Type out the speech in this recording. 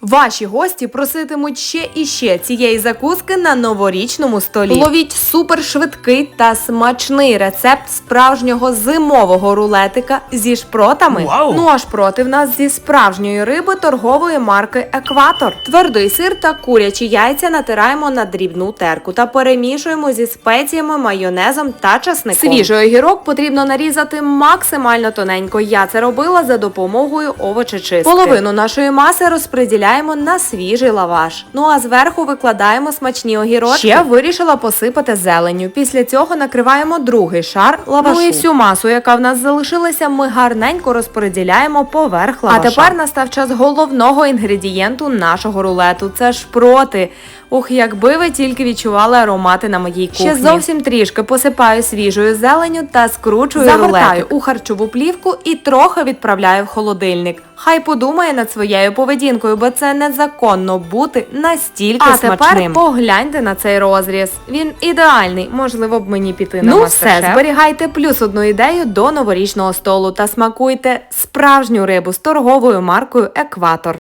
Ваші гості проситимуть ще і ще цієї закуски на новорічному столі. Ловіть супершвидкий та смачний рецепт справжнього зимового рулетика зі шпротами. Вау! Ну а шпроти в нас зі справжньої риби торгової марки Екватор. Твердий сир та курячі яйця натираємо на дрібну терку та перемішуємо зі спеціями, майонезом та часником. Свіжий огірок потрібно нарізати максимально тоненько. Я це робила за допомогою овочечистки. Половину нашої маси розподіляємо на свіжий лаваш. Ну а зверху викладаємо смачні огірочки. Ще вирішила посипати зеленню. Після цього накриваємо другий шар лавашу. Ну і всю масу, яка в нас залишилася, ми гарненько розподіляємо поверх лаваша. А тепер настав час головного інгредієнту нашого рулету. Це шпроти. Ух, якби ви тільки відчували аромати на моїй кухні. Ще зовсім трішки посипаю свіжою зеленю та скручую Загортаю рулетик у харчову плівку і трохи відправляю в холодильник. Хай подумає над своєю поведінкою, бо це незаконно бути настільки А смачним. тепер погляньте на цей розріз. Він ідеальний. Можливо б мені піти на Ну все, зберігайте плюс одну ідею до новорічного столу та смакуйте справжню рибу з торговою маркою Екватор.